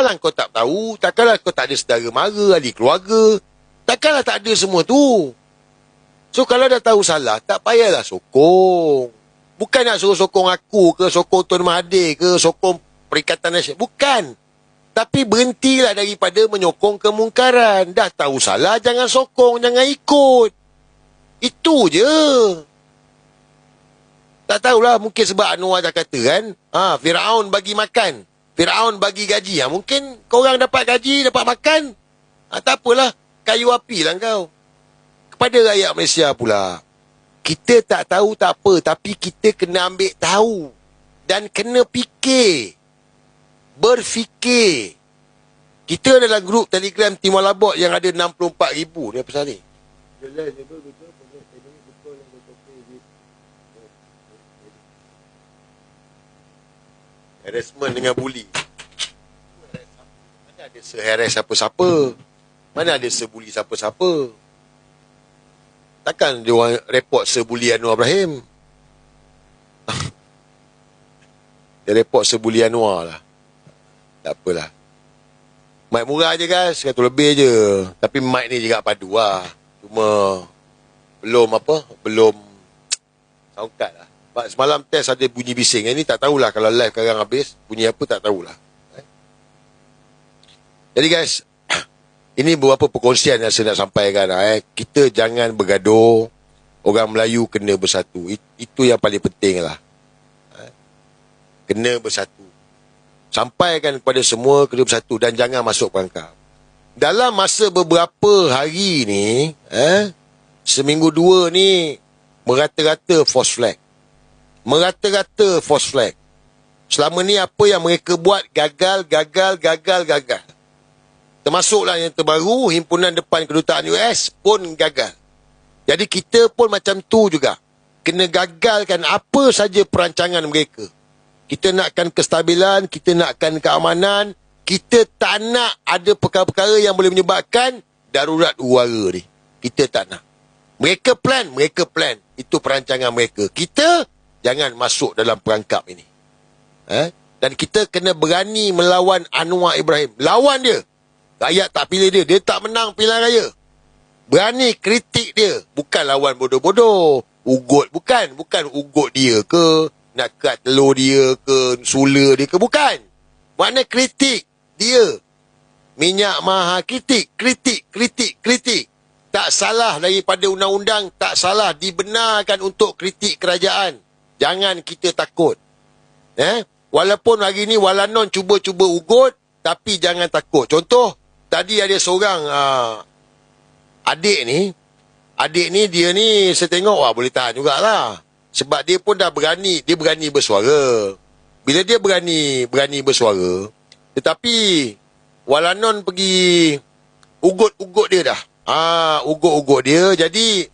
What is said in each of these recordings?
Takkanlah kau tak tahu, takkanlah kau tak ada saudara mara, ahli keluarga. Takkanlah tak ada semua tu. So kalau dah tahu salah, tak payahlah sokong. Bukan nak suruh sokong aku ke, sokong Tuan Mahathir ke, sokong Perikatan Nasional. Bukan. Tapi berhentilah daripada menyokong kemungkaran. Dah tahu salah, jangan sokong, jangan ikut. Itu je. Tak tahulah, mungkin sebab Anwar dah kata kan, ha, Fir'aun bagi makan. Fir'aun bagi gaji. Ha, mungkin korang dapat gaji, dapat makan. Ha, tak apalah, kayu api lah kau. Kepada rakyat Malaysia pula, kita tak tahu tak apa, tapi kita kena ambil tahu. Dan kena fikir. Berfikir. Kita adalah grup telegram Timur Labok yang ada 64 ribu. Ni apa sahaja ni? Harassment dengan bully. Mana ada se-harass siapa-siapa? Mana ada se-bully siapa-siapa? Takkan dia orang report sebuli Anwar Ibrahim? dia report sebuli Anwar lah. Tak apalah. Mic murah je guys, satu lebih je. Tapi mic ni juga padu lah. Cuma belum apa, belum sound lah. Sebab semalam test ada bunyi bising. Yang ni tak tahulah kalau live sekarang habis, bunyi apa tak tahulah. Eh? Jadi guys, ini beberapa perkongsian yang saya nak sampaikan. Eh. Kita jangan bergaduh. Orang Melayu kena bersatu. Itu yang paling penting lah. Eh. Kena bersatu. Sampaikan kepada semua kena bersatu dan jangan masuk perangkap. Dalam masa beberapa hari ni, eh, seminggu dua ni, merata-rata false flag. Merata-rata false flag. Selama ni apa yang mereka buat gagal, gagal, gagal, gagal. Termasuklah yang terbaru, himpunan depan kedutaan US pun gagal. Jadi kita pun macam tu juga. Kena gagalkan apa saja perancangan mereka. Kita nakkan kestabilan, kita nakkan keamanan. Kita tak nak ada perkara-perkara yang boleh menyebabkan darurat uara ni. Kita tak nak. Mereka plan, mereka plan. Itu perancangan mereka. Kita jangan masuk dalam perangkap ini. Eh? Dan kita kena berani melawan Anwar Ibrahim. Lawan dia. Rakyat tak pilih dia. Dia tak menang pilihan raya. Berani kritik dia. Bukan lawan bodoh-bodoh. Ugut. Bukan. Bukan ugut dia ke. Nak kat telur dia ke. Sula dia ke. Bukan. Mana kritik dia. Minyak mahal. Kritik. Kritik. Kritik. Kritik. Tak salah daripada undang-undang. Tak salah dibenarkan untuk kritik kerajaan. Jangan kita takut. Eh? Walaupun hari ni Walanon cuba-cuba ugut. Tapi jangan takut. Contoh tadi ada seorang uh, adik ni, adik ni dia ni saya tengok wah boleh tahan jugalah. Sebab dia pun dah berani, dia berani bersuara. Bila dia berani berani bersuara, tetapi Walanon pergi ugut-ugut dia dah. Ah, ugut-ugut dia. Jadi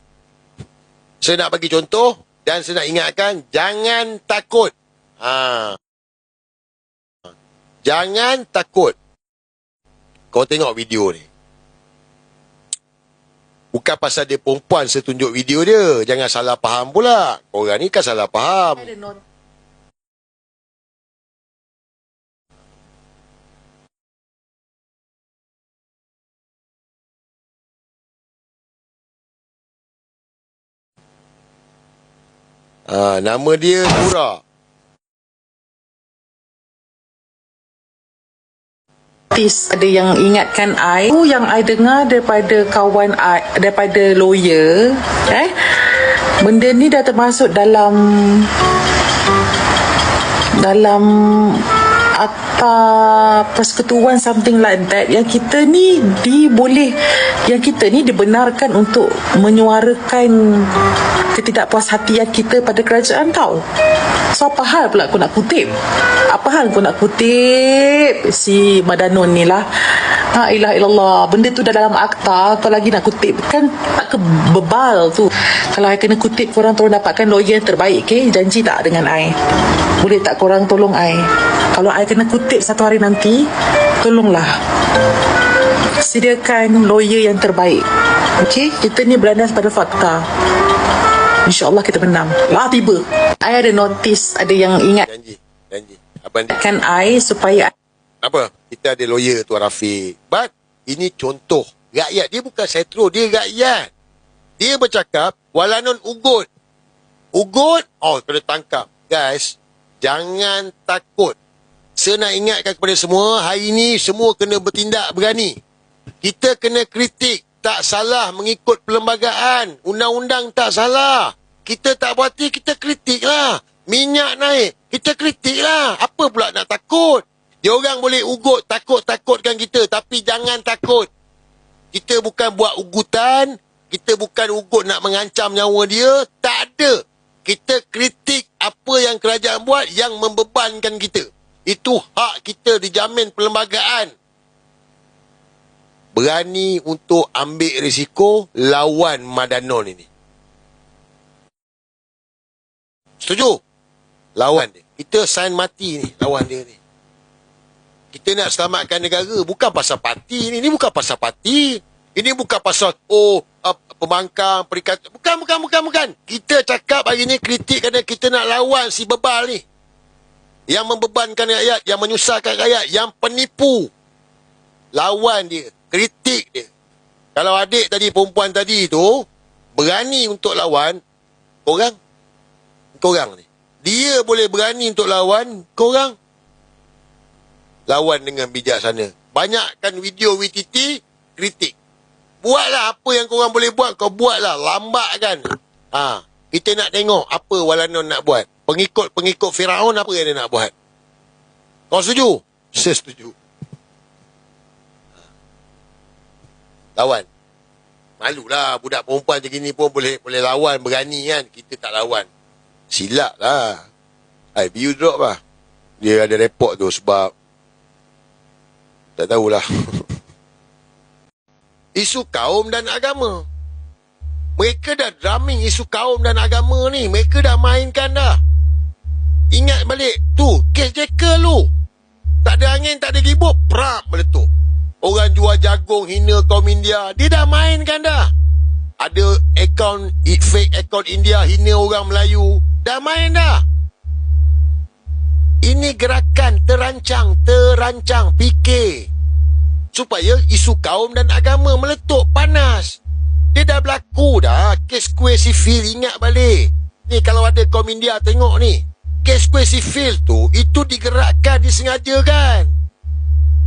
saya nak bagi contoh dan saya nak ingatkan jangan takut. Ha. Jangan takut. Kau tengok video ni. Bukan pasal dia perempuan saya tunjuk video dia. Jangan salah faham pula. Orang ni kan salah faham. Ha, nama dia Nura. artis ada yang ingatkan I tu yang I dengar daripada kawan I daripada lawyer eh benda ni dah termasuk dalam dalam akta persekutuan something like that. Yang kita ni diboleh yang kita ni dibenarkan untuk menyuarakan ketidakpuashatian kita pada kerajaan tau. So apa hal pula aku nak kutip? Apa hal aku nak kutip? Si Madanon ni lah Ha ilah ilallah Benda tu dah dalam akta. Kau lagi nak kutip? Kan tak kebebal tu. Kalau I kena kutip Korang tolong dapatkan lawyer yang terbaik okay? Janji tak dengan I. Boleh tak korang tolong I? Kalau I kena kutip satu hari nanti Tolonglah. Sediakan lawyer yang terbaik. Okay Kita ni berlandas pada fakta. InsyaAllah kita menang. Lah tiba. I ada notice Ada yang ingat. Janji. Janji. Abang. Kan I Supaya Apa? Kita ada lawyer Tuan Rafiq. But, ini contoh. Rakyat dia bukan setro, dia rakyat. Dia bercakap, walanon ugut. Ugut, oh, kena tangkap. Guys, jangan takut. Saya nak ingatkan kepada semua, hari ini semua kena bertindak berani. Kita kena kritik, tak salah mengikut perlembagaan. Undang-undang tak salah. Kita tak berhati, kita kritik lah. Minyak naik, kita kritik lah. Apa pula nak takut? Dia orang boleh ugut, takut-takutkan kita. Tapi jangan takut. Kita bukan buat ugutan. Kita bukan ugut nak mengancam nyawa dia. Tak ada. Kita kritik apa yang kerajaan buat yang membebankan kita. Itu hak kita dijamin perlembagaan. Berani untuk ambil risiko lawan Madanon ini. Setuju? Lawan dia. Kita sign mati ni lawan dia ni. Kita nak selamatkan negara bukan pasal parti ni. Ini bukan pasal parti. Ini bukan pasal oh uh, pembangkang, perikatan. Bukan, bukan, bukan, bukan. Kita cakap hari ni kritik kerana kita nak lawan si bebal ni. Yang membebankan rakyat, yang menyusahkan rakyat, yang penipu. Lawan dia, kritik dia. Kalau adik tadi, perempuan tadi tu, berani untuk lawan, korang, korang ni. Dia boleh berani untuk lawan, korang, lawan dengan bijaksana. Banyakkan video WTT, kritik. Buatlah apa yang korang boleh buat, kau buatlah. Lambat kan. Ha, kita nak tengok apa Walanon nak buat. Pengikut-pengikut Firaun apa yang dia nak buat. Kau setuju? Saya setuju. Lawan. Malulah budak perempuan macam ni pun boleh boleh lawan berani kan. Kita tak lawan. Silap lah. Hai, drop lah. Dia ada report tu sebab tak tahulah. isu kaum dan agama. Mereka dah drumming isu kaum dan agama ni. Mereka dah mainkan dah. Ingat balik. Tu, kes Jekyll lu. Tak ada angin, tak ada gibuk. Prap meletup. Orang jual jagung hina kaum India. Dia dah mainkan dah. Ada akaun, fake akaun India hina orang Melayu. Dah main dah. Ini gerakan terancang, terancang, fikir. Supaya isu kaum dan agama meletup panas. Dia dah berlaku dah. Kes kuih sifil ingat balik. Ni kalau ada kaum India tengok ni. Kes kuih sifil tu, itu digerakkan, disengajakan.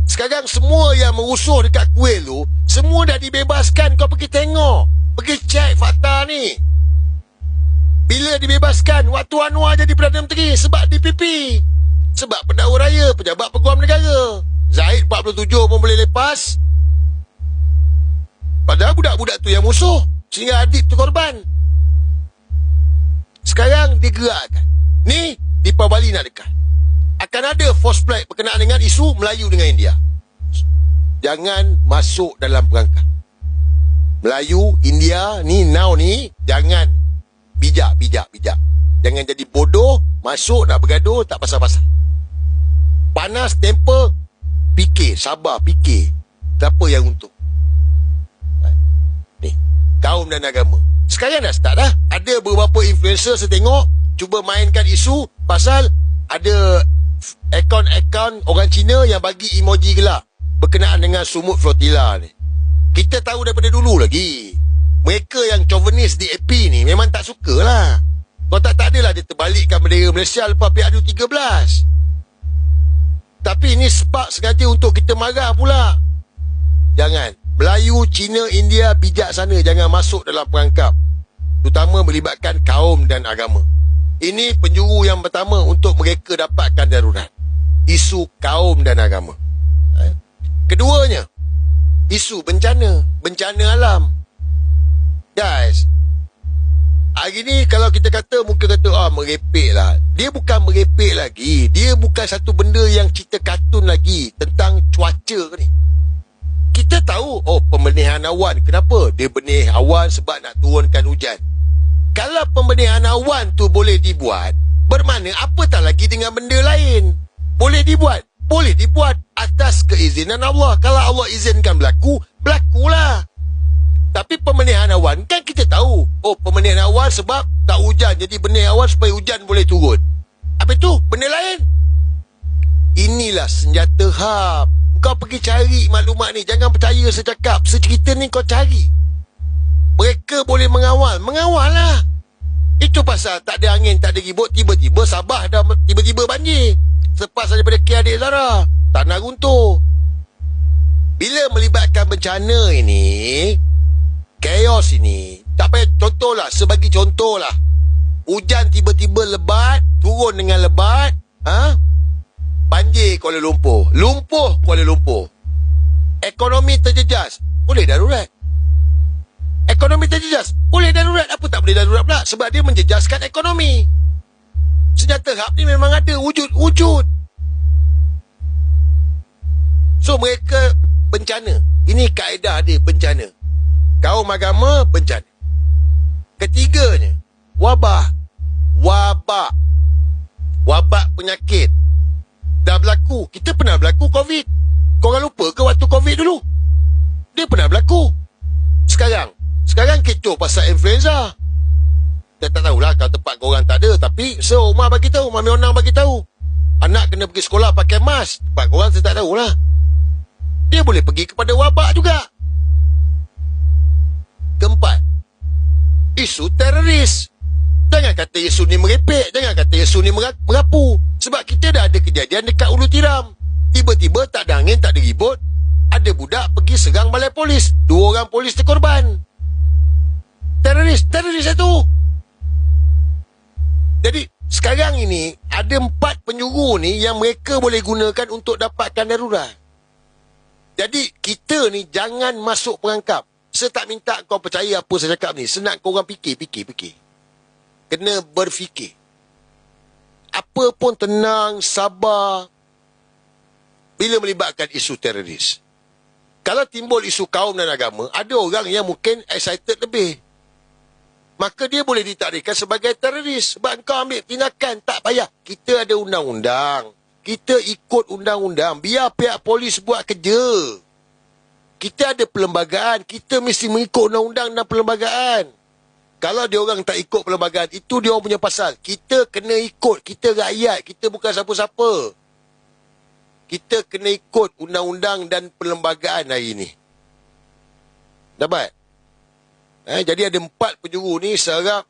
Sekarang semua yang merusuh dekat kuih tu, semua dah dibebaskan. Kau pergi tengok. Pergi cek fakta ni. Bila dibebaskan, waktu Anwar jadi Perdana Menteri sebab DPP. Sebab pendahulu raya, pejabat peguam negara. Zahid 47 pun boleh lepas. Padahal budak-budak tu yang musuh. Sehingga adik tu korban. Sekarang digerakkan. Ni, di Bali nak dekat. Akan ada force flight berkenaan dengan isu Melayu dengan India. Jangan masuk dalam perangkap. Melayu, India, ni, now ni, jangan bijak, bijak, bijak. Jangan jadi bodoh, masuk nak bergaduh, tak pasal-pasal. Panas, temper, fikir, sabar, fikir. Siapa yang untung? Ni, kaum dan agama. Sekarang dah start dah. Ada beberapa influencer saya tengok cuba mainkan isu pasal ada akaun-akaun orang Cina yang bagi emoji gelap berkenaan dengan sumut flotilla ni. Kita tahu daripada dulu lagi. Mereka yang chauvinis di AP ni memang tak suka lah. Kalau tak, tak adalah dia terbalikkan bendera Malaysia lepas PRU 13. Tapi ini spark sengaja untuk kita marah pula. Jangan. Melayu, Cina, India bijaksana jangan masuk dalam perangkap. Terutama melibatkan kaum dan agama. Ini penjuru yang pertama untuk mereka dapatkan darurat. Isu kaum dan agama. Eh? Keduanya, isu bencana. Bencana alam. Guys, hari ni kalau kita kata muka kata ah merepek lah. Dia bukan merepek lagi. Dia bukan satu benda yang cerita kartun lagi tentang cuaca ni. Kita tahu oh pembenihan awan. Kenapa? Dia benih awan sebab nak turunkan hujan. Kalau pembenihan awan tu boleh dibuat bermakna apa tak lagi dengan benda lain? Boleh dibuat? Boleh dibuat atas keizinan Allah. Kalau Allah izinkan berlaku berlakulah. Tapi pembenihan awan kan kita tahu oh pembenihan awan sebab tak hujan jadi benih awan supaya hujan boleh turun apa itu benda lain Inilah senjata hub. Kau pergi cari maklumat ni. Jangan percaya secakap. Secerita ni kau cari. Mereka boleh mengawal. Mengawal lah. Itu pasal tak ada angin, tak ada ribut. Tiba-tiba Sabah dah tiba-tiba banjir. Sepas daripada Kia Adik Zara. Tanah runtuh. Bila melibatkan bencana ini, chaos ini, tak payah contohlah, sebagi contohlah. Hujan tiba-tiba lebat, turun dengan lebat, ha? Banjir Kuala Lumpur, lumpuh Kuala Lumpur. Ekonomi terjejas, boleh darurat. Ekonomi terjejas, boleh darurat. Apa tak boleh darurat pula? Sebab dia menjejaskan ekonomi. Senjata hap ni memang ada, wujud-wujud. So mereka bencana. Ini kaedah dia bencana. Kaum agama bencana. Ketiganya, wabah. Wabak. Wabak penyakit. Dah berlaku. Kita pernah berlaku COVID. Korang lupa ke waktu COVID dulu? Dia pernah berlaku. Sekarang. Sekarang kecoh pasal influenza. Dia tak tahulah kalau tempat korang tak ada. Tapi seumah bagi tahu. Mami Onang bagi tahu. Anak kena pergi sekolah pakai mask. Tempat korang saya tak tahulah. Dia boleh pergi kepada wabak juga. Keempat, isu teroris. Jangan kata isu ni merepek, jangan kata isu ni mera- merapu. Sebab kita dah ada kejadian dekat Ulu Tiram. Tiba-tiba tak ada angin, tak ada ribut. Ada budak pergi serang balai polis. Dua orang polis terkorban. Teroris, teroris itu. Jadi, sekarang ini ada empat penyuruh ni yang mereka boleh gunakan untuk dapatkan darurat. Jadi kita ni jangan masuk perangkap. Saya tak minta kau percaya apa saya cakap ni. Senang kau orang fikir, fikir, fikir. Kena berfikir. Apa pun tenang, sabar. Bila melibatkan isu teroris. Kalau timbul isu kaum dan agama, ada orang yang mungkin excited lebih. Maka dia boleh ditakdirkan sebagai teroris. Sebab kau ambil tindakan, tak payah. Kita ada undang-undang. Kita ikut undang-undang. Biar pihak polis buat kerja. Kita ada perlembagaan. Kita mesti mengikut undang-undang dan perlembagaan. Kalau dia orang tak ikut perlembagaan, itu dia orang punya pasal. Kita kena ikut. Kita rakyat. Kita bukan siapa-siapa. Kita kena ikut undang-undang dan perlembagaan hari ini. Dapat? Eh, jadi ada empat penjuru ni serap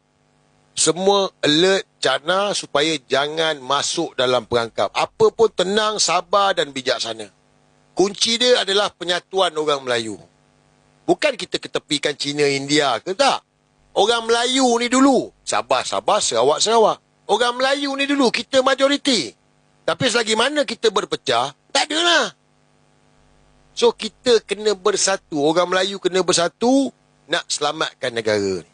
semua alert cana supaya jangan masuk dalam perangkap. Apa pun tenang, sabar dan bijaksana. Kunci dia adalah penyatuan orang Melayu. Bukan kita ketepikan Cina, India ke tak. Orang Melayu ni dulu. Sabah, Sabah, Sarawak, Sarawak. Orang Melayu ni dulu, kita majoriti. Tapi selagi mana kita berpecah, tak adalah. So, kita kena bersatu. Orang Melayu kena bersatu nak selamatkan negara ni.